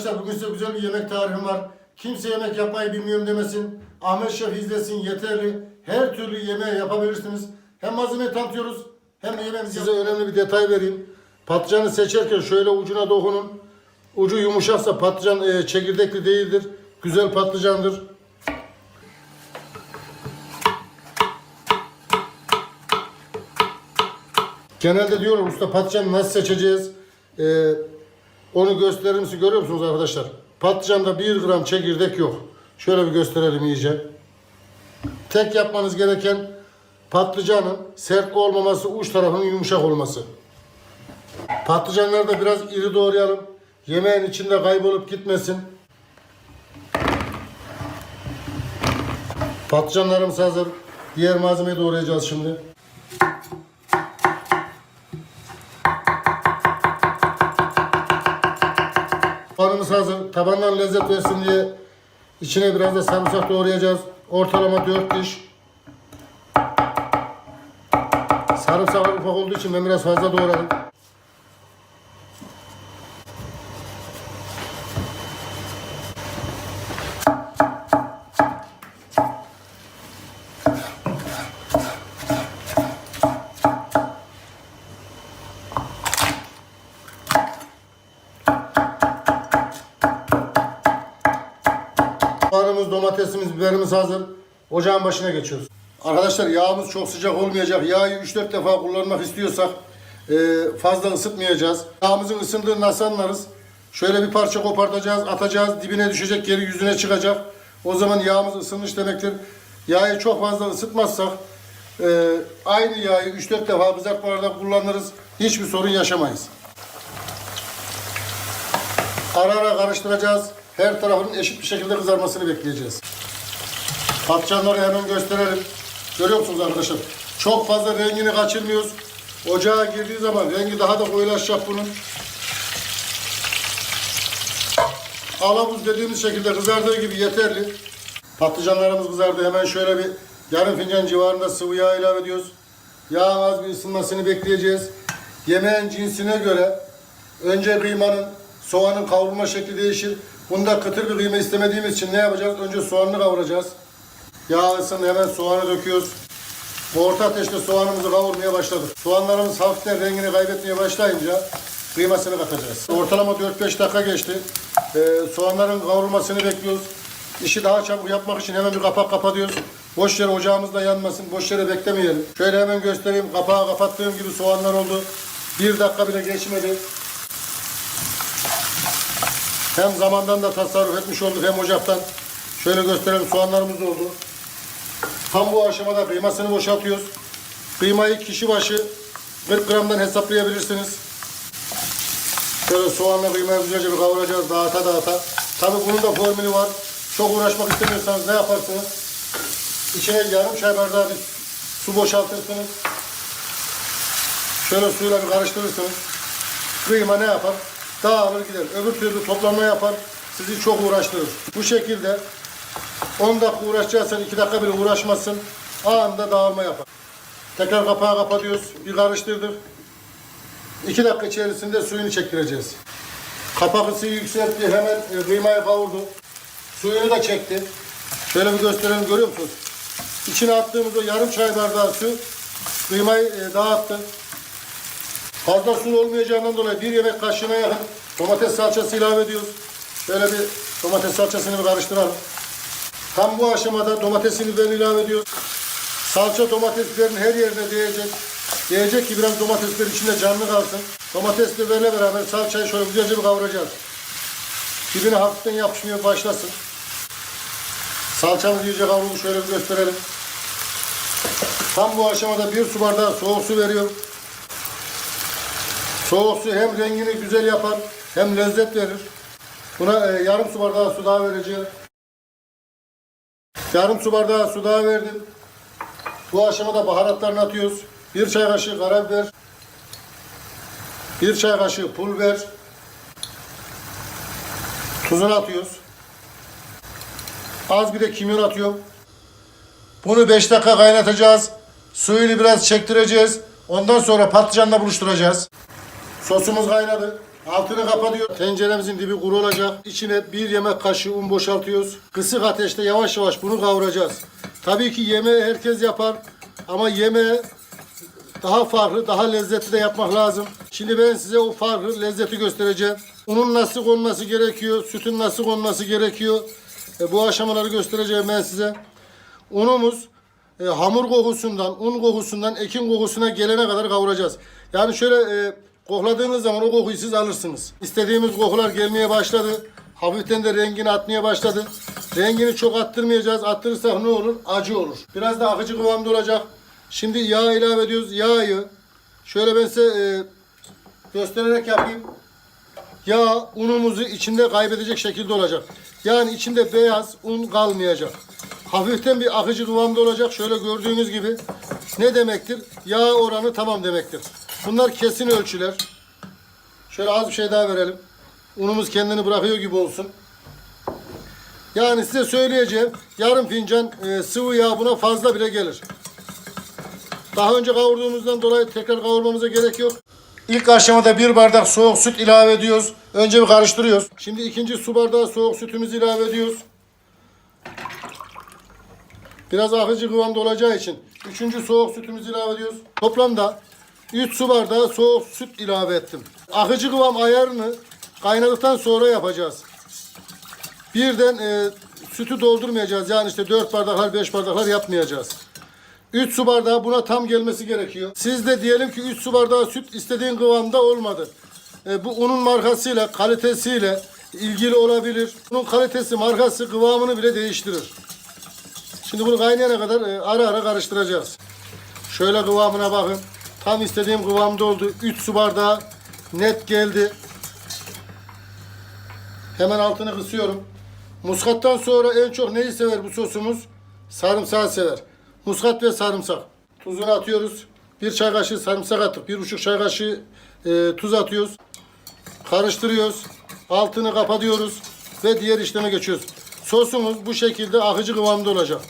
Arkadaşlar bugün size güzel bir yemek tarifim var. Kimse yemek yapmayı bilmiyorum demesin. Ahmet Şef izlesin yeterli. Her türlü yemeği yapabilirsiniz. Hem malzemeyi tanıtıyoruz hem de yemeğimizi Size önemli bir detay vereyim. Patlıcanı seçerken şöyle ucuna dokunun. Ucu yumuşaksa patlıcan e, çekirdekli değildir. Güzel patlıcandır. Genelde diyorlar usta patlıcan nasıl seçeceğiz? Ee, onu gösterir misin? Görüyor musunuz arkadaşlar? Patlıcanda 1 gram çekirdek yok. Şöyle bir gösterelim iyice. Tek yapmanız gereken patlıcanın sert olmaması, uç tarafının yumuşak olması. Patlıcanları da biraz iri doğrayalım. Yemeğin içinde kaybolup gitmesin. Patlıcanlarımız hazır. Diğer malzemeyi doğrayacağız şimdi. Hazır. Tabandan lezzet versin diye içine biraz da sarımsak doğrayacağız. Ortalama 4 diş. Sarımsak ufak olduğu için ben biraz fazla doğradım. Domatesimiz, biberimiz hazır. Ocağın başına geçiyoruz. Arkadaşlar yağımız çok sıcak olmayacak. Yağı 3-4 defa kullanmak istiyorsak e, fazla ısıtmayacağız. Yağımızın ısındığını nasıl anlarız? Şöyle bir parça kopartacağız, atacağız. Dibine düşecek, geri yüzüne çıkacak. O zaman yağımız ısınmış demektir. Yağı çok fazla ısıtmazsak e, aynı yağı 3-4 defa kızartmalarda kullanırız. Hiçbir sorun yaşamayız. Ara ara karıştıracağız. Her tarafının eşit bir şekilde kızarmasını bekleyeceğiz. Patlıcanları hemen gösterelim. Görüyor musunuz arkadaşlar? Çok fazla rengini kaçırmıyoruz. Ocağa girdiği zaman rengi daha da koyulaşacak bunun. Alavuz dediğimiz şekilde kızardığı gibi yeterli. Patlıcanlarımız kızardı. Hemen şöyle bir yarım fincan civarında sıvı yağ ilave ediyoruz. Yağın az bir ısınmasını bekleyeceğiz. Yemeğin cinsine göre önce kıymanın, soğanın kavrulma şekli değişir. Bunda kıtır kıyma istemediğimiz için ne yapacağız? Önce soğanını kavuracağız. Yağ ısındı hemen soğanı döküyoruz. Orta ateşte soğanımızı kavurmaya başladık. Soğanlarımız hafiften rengini kaybetmeye başlayınca kıymasını katacağız. Ortalama 4-5 dakika geçti. Ee, soğanların kavrulmasını bekliyoruz. İşi daha çabuk yapmak için hemen bir kapak kapatıyoruz. Boş yere ocağımız yanmasın. Boş yere beklemeyelim. Şöyle hemen göstereyim. Kapağı kapattığım gibi soğanlar oldu. Bir dakika bile geçmedi. Hem zamandan da tasarruf etmiş olduk hem ocaktan. Şöyle gösterelim soğanlarımız oldu. Tam bu aşamada kıymasını boşaltıyoruz. Kıymayı kişi başı 40 gramdan hesaplayabilirsiniz. Şöyle soğanla kıymayı güzelce bir kavuracağız dağıta dağıta. Tabi bunun da formülü var. Çok uğraşmak istemiyorsanız ne yaparsınız? İçine yarım çay bardağı bir su boşaltırsınız. Şöyle suyla bir karıştırırsınız. Kıyma ne yapar? Dağılır gider. Öbür türlü toplama yapar. Sizi çok uğraştırır. Bu şekilde 10 dakika uğraşacaksan 2 dakika bile uğraşmazsın. Anında dağılma yapar. Tekrar kapağı kapatıyoruz. Bir karıştırdık. 2 dakika içerisinde suyunu çektireceğiz. Kapak ısıyı yükseltti. Hemen e, kıymayı kavurdu. Suyunu da çekti. Şöyle bir gösterelim görüyor musunuz? İçine attığımız o yarım çay bardağı su kıymayı e, dağıttı. Fazla su olmayacağından dolayı bir yemek kaşığına yakın domates salçası ilave ediyoruz. Şöyle bir domates salçasını bir karıştıralım. Tam bu aşamada domatesin biberini ilave ediyoruz. Salça domates biberin her yerine değecek. Değecek ki biraz domatesler içinde canlı kalsın. Domates biberle beraber salçayı şöyle güzelce bir kavuracağız. Dibine hafiften yapışmaya başlasın. Salçamız iyice kavruldu. Şöyle bir gösterelim. Tam bu aşamada bir su bardağı soğuk su veriyorum. Soğuk su hem rengini güzel yapar hem lezzet verir. Buna e, yarım su bardağı su daha vereceğim. Yarım su bardağı su daha verdim. Bu aşamada baharatlarını atıyoruz. Bir çay kaşığı karabiber. Bir çay kaşığı pul biber. Tuzunu atıyoruz. Az bir de kimyon atıyorum. Bunu 5 dakika kaynatacağız. Suyunu biraz çektireceğiz. Ondan sonra patlıcanla buluşturacağız. Sosumuz kaynadı. Altını kapatıyor. Tenceremizin dibi kuru olacak. İçine bir yemek kaşığı un boşaltıyoruz. Kısık ateşte yavaş yavaş bunu kavuracağız. Tabii ki yemeği herkes yapar. Ama yemeği daha farklı, daha lezzetli de yapmak lazım. Şimdi ben size o farkı, lezzeti göstereceğim. Unun nasıl konması gerekiyor, sütün nasıl konması gerekiyor. E, bu aşamaları göstereceğim ben size. Unumuz e, hamur kokusundan, un kokusundan, ekin kokusuna gelene kadar kavuracağız. Yani şöyle e, kokladığınız zaman o kokuyu siz alırsınız. İstediğimiz kokular gelmeye başladı. Hafiften de rengini atmaya başladı. Rengini çok attırmayacağız. Attırırsak ne olur? Acı olur. Biraz da akıcı kıvamda olacak. Şimdi yağ ilave ediyoruz. Yağı şöyle ben size e, göstererek yapayım. Yağ unumuzu içinde kaybedecek şekilde olacak. Yani içinde beyaz un kalmayacak. Hafiften bir akıcı kıvamda olacak. Şöyle gördüğünüz gibi ne demektir? Yağ oranı tamam demektir. Bunlar kesin ölçüler. Şöyle az bir şey daha verelim. Unumuz kendini bırakıyor gibi olsun. Yani size söyleyeceğim yarım fincan e, sıvı yağ buna fazla bile gelir. Daha önce kavurduğumuzdan dolayı tekrar kavurmamıza gerek yok. İlk aşamada bir bardak soğuk süt ilave ediyoruz. Önce bir karıştırıyoruz. Şimdi ikinci su bardağı soğuk sütümüzü ilave ediyoruz. Biraz akıcı kıvamda olacağı için üçüncü soğuk sütümüzü ilave ediyoruz. Toplamda 3 su bardağı soğuk süt ilave ettim. Akıcı kıvam ayarını kaynadıktan sonra yapacağız. Birden e, sütü doldurmayacağız. Yani işte 4 bardaklar 5 bardaklar yapmayacağız. 3 su bardağı buna tam gelmesi gerekiyor. Siz de diyelim ki 3 su bardağı süt istediğin kıvamda olmadı. E, bu unun markasıyla, kalitesiyle ilgili olabilir. Bunun kalitesi, markası kıvamını bile değiştirir. Şimdi bunu kaynayana kadar e, ara ara karıştıracağız. Şöyle kıvamına bakın. Tam istediğim kıvamda oldu. 3 su bardağı net geldi. Hemen altını kısıyorum. Muskattan sonra en çok neyi sever bu sosumuz? Sarımsağı sever. Muskat ve sarımsak. Tuzunu atıyoruz. Bir çay kaşığı sarımsak attık. Bir buçuk çay kaşığı e, tuz atıyoruz. Karıştırıyoruz. Altını kapatıyoruz. Ve diğer işleme geçiyoruz. Sosumuz bu şekilde akıcı kıvamda olacak.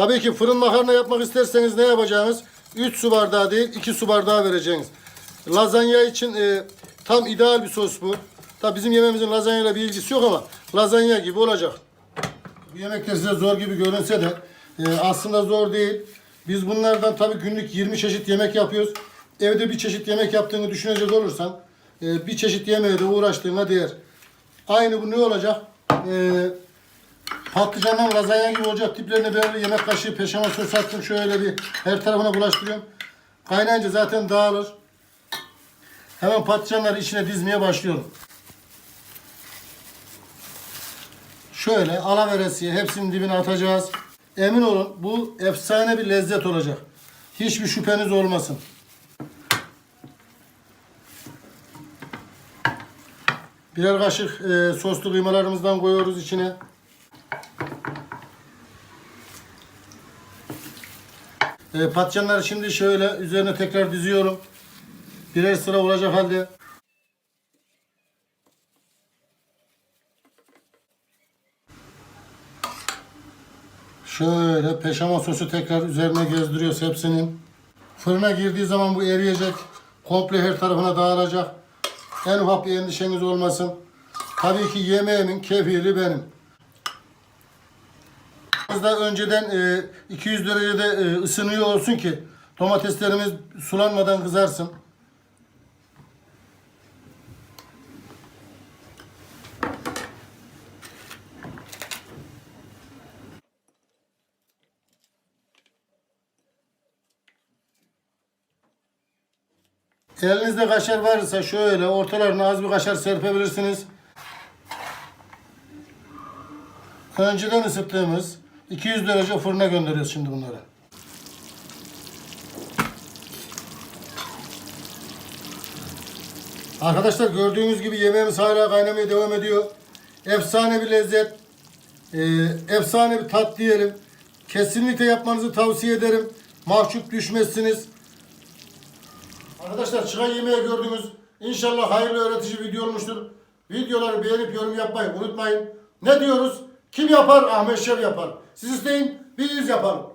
Tabii ki fırın makarna yapmak isterseniz ne yapacağınız? 3 su bardağı değil 2 su bardağı vereceğiniz. Lazanya için e, tam ideal bir sos bu. Tabii bizim yemeğimizin lazanyayla bir ilgisi yok ama lazanya gibi olacak. Bu yemekler size zor gibi görünse de e, aslında zor değil. Biz bunlardan tabii günlük 20 çeşit yemek yapıyoruz. Evde bir çeşit yemek yaptığını düşünecek olursan e, bir çeşit yemeğe de uğraştığına değer. Aynı bu ne olacak? E, patlıcandan lazanya gibi olacak tiplerine böyle yemek kaşığı peşama sos. Şöyle bir her tarafına bulaştırıyorum. Kaynayınca zaten dağılır. Hemen patlıcanları içine dizmeye başlıyorum. Şöyle alaveresiye hepsinin dibine atacağız. Emin olun bu efsane bir lezzet olacak. Hiçbir şüpheniz olmasın. Birer kaşık e, soslu kıymalarımızdan koyuyoruz içine. E, patlıcanları şimdi şöyle üzerine tekrar diziyorum. Birer sıra olacak halde. Şöyle peşama sosu tekrar üzerine gezdiriyoruz hepsinin. Fırına girdiği zaman bu eriyecek. Komple her tarafına dağılacak. En ufak bir endişeniz olmasın. Tabii ki yemeğimin kefili benim. Biraz da önceden e, 200 derecede e, ısınıyor olsun ki domateslerimiz sulanmadan kızarsın. Elinizde kaşar varsa şöyle ortalarına az bir kaşar serpebilirsiniz. Önceden ısıttığımız 200 derece fırına gönderiyoruz şimdi bunları. Arkadaşlar gördüğünüz gibi yemeğimiz hala kaynamaya devam ediyor. Efsane bir lezzet. Ee, efsane bir tat diyelim. Kesinlikle yapmanızı tavsiye ederim. Mahcup düşmezsiniz. Arkadaşlar çıkan yemeği gördünüz. İnşallah hayırlı öğretici video olmuştur. Videoları beğenip yorum yapmayı unutmayın. Ne diyoruz? Kim yapar? Ahmet Şev yapar. Siz isteyin, biz yapalım.